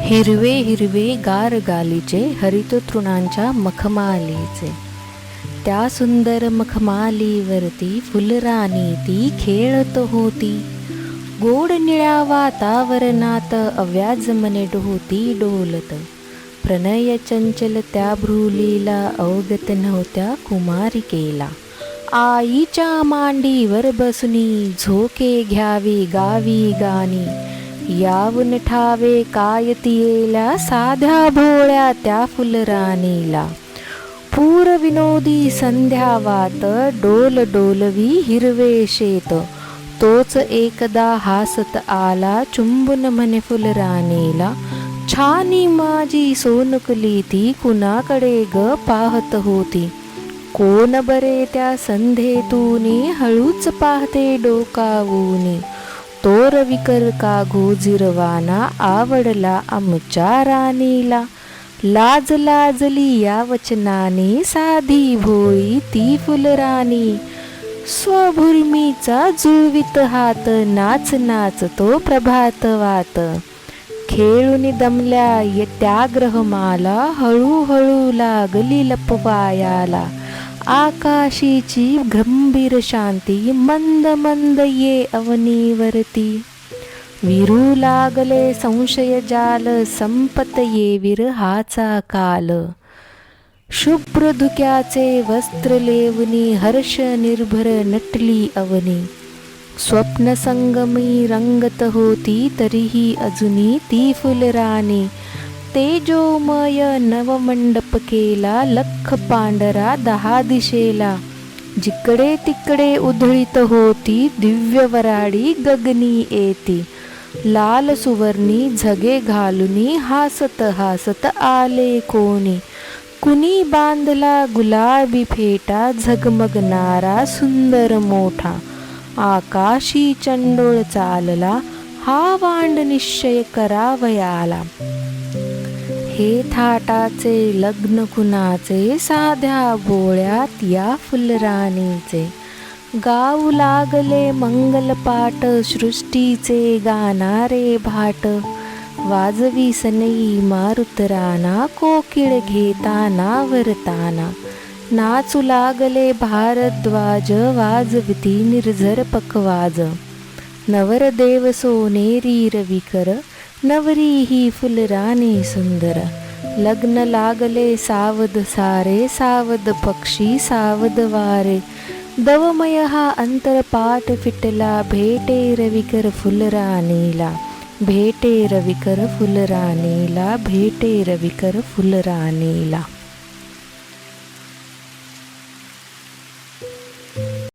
हिरवे हिरवे गार गालीचे हरित तृणांच्या मखमालीचे. त्या सुंदर मखमालीवरती फुलराणी ती खेळत होती. गोड निळ्या वातावरणात अव्याज मने होती डोलत. प्रणय चंचल त्या भ्रुलीला अवगत नव्हत्या कुमारिकेला. आईच्या मांडीवर बसुनी झोके घ्यावी गावी गाणी. यावून ठावे काय तियेला साध्या भोळ्या त्या फुलराणीला. पूर विनोदी संध्यावात डोल डोलवी हिरवे शेत. तोच एकदा हासत आला चुंबन म्हणे फुलराणीला. छानी माझी सोनकली ती कुणाकडे ग पाहत होती. कोण बरे त्या संधेतून हळूच पाहते डोकावूनी. तो रविकर का घोजिरवाना आवडला आमच्या राणीला लाज लाजली या वचनाने साधी भोई ती फुलराणी स्वभुर्मीचा जुळवित हात नाच नाच तो प्रभातवात खेळून दमल्या य त्या ग्रहमाला हळूहळू लागली लपवायाला आकाशीची गंभीर शांती मंद मंद ये अवनीवरती विरू लागले संशय जाल संपत ये विरहाचा काल शुभ्र धुक्याचे वस्त्र लेवनी हर्ष निर्भर नटली अवनी स्वप्न संगमी रंगत होती तरीही अजुनी ती फुलराणी तेजोमय नवमंडप केला लख पांढरा दहा दिशेला जिकडे तिकडे उधळीत होती दिव्य वराडी गगनी येती. लाल सुवर्णी झगे घालुनी हासत हासत आले कोणी. कुणी बांधला गुलाबी फेटा झगमगणारा सुंदर मोठा. आकाशी चंडोळ चालला हा वांड निश्चय करावयाला. हे थाटाचे लग्न कुणाचे साध्या बोळ्यात या फुलराणीचे. गाऊ लागले मंगलपाट सृष्टीचे गाणारे भाट. वाजवी सनई मारुतराना कोकिळ घेताना वरताना नाचू लागले भारद्वाज वाजविती निर्झर पकवाज. नवरदेव सोनेरी रविकर नवरी ही फुलराणी सुंदर. लग्न लागले सावध सारे सावध पक्षी सावध वारे. दवमय हा अंतरपाठ फिटला भेटे रविकर फुलराणीला भेटे रविकर फुलराणीला भेटे रविकर फुलराणीला